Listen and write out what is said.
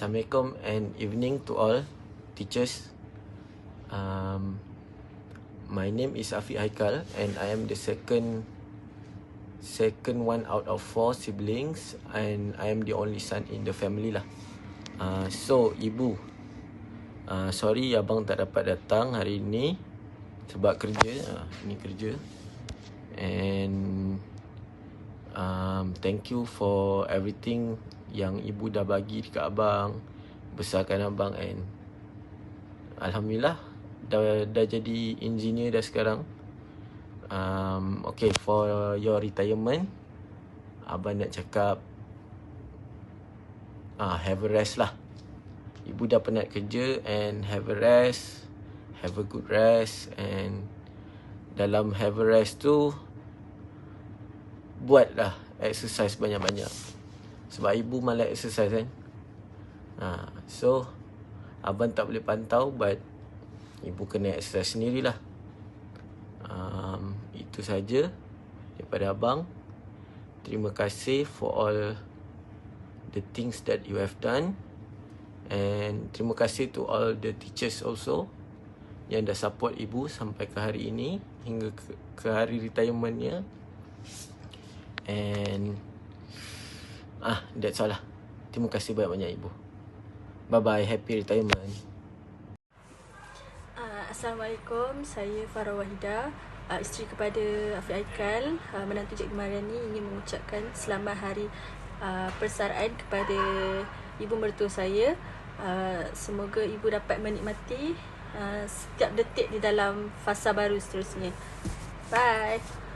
Assalamualaikum and evening to all teachers. Um, my name is Afiq Haikal and I am the second second one out of four siblings and I am the only son in the family lah. Uh, so ibu, uh, sorry abang tak dapat datang hari ini sebab kerja. Uh, ini kerja. And um, thank you for everything yang ibu dah bagi dekat abang, besarkan abang and alhamdulillah dah dah jadi engineer dah sekarang. Um, okay, for your retirement, abang nak cakap ah have a rest lah. Ibu dah penat kerja and have a rest, have a good rest and dalam have a rest tu buatlah exercise banyak-banyak. Sebab ibu malas exercise kan. Ha, So Abang tak boleh pantau But Ibu kena exercise sendirilah. Um, Itu saja Daripada abang. Terima kasih for all The things that you have done. And terima kasih to all the teachers also Yang dah support ibu sampai ke hari ini Hingga ke, ke hari retirementnya. And Ah, that's all lah. Terima kasih banyak-banyak ibu. Bye-bye. Happy retirement. Uh, Assalamualaikum. Saya Farah Wahida. Uh, isteri kepada Afiq Aikal. Uh, menantu Cik Mariani ingin mengucapkan selamat hari uh, persaraan kepada ibu mertua saya. Uh, semoga ibu dapat menikmati uh, setiap detik di dalam fasa baru seterusnya. Bye.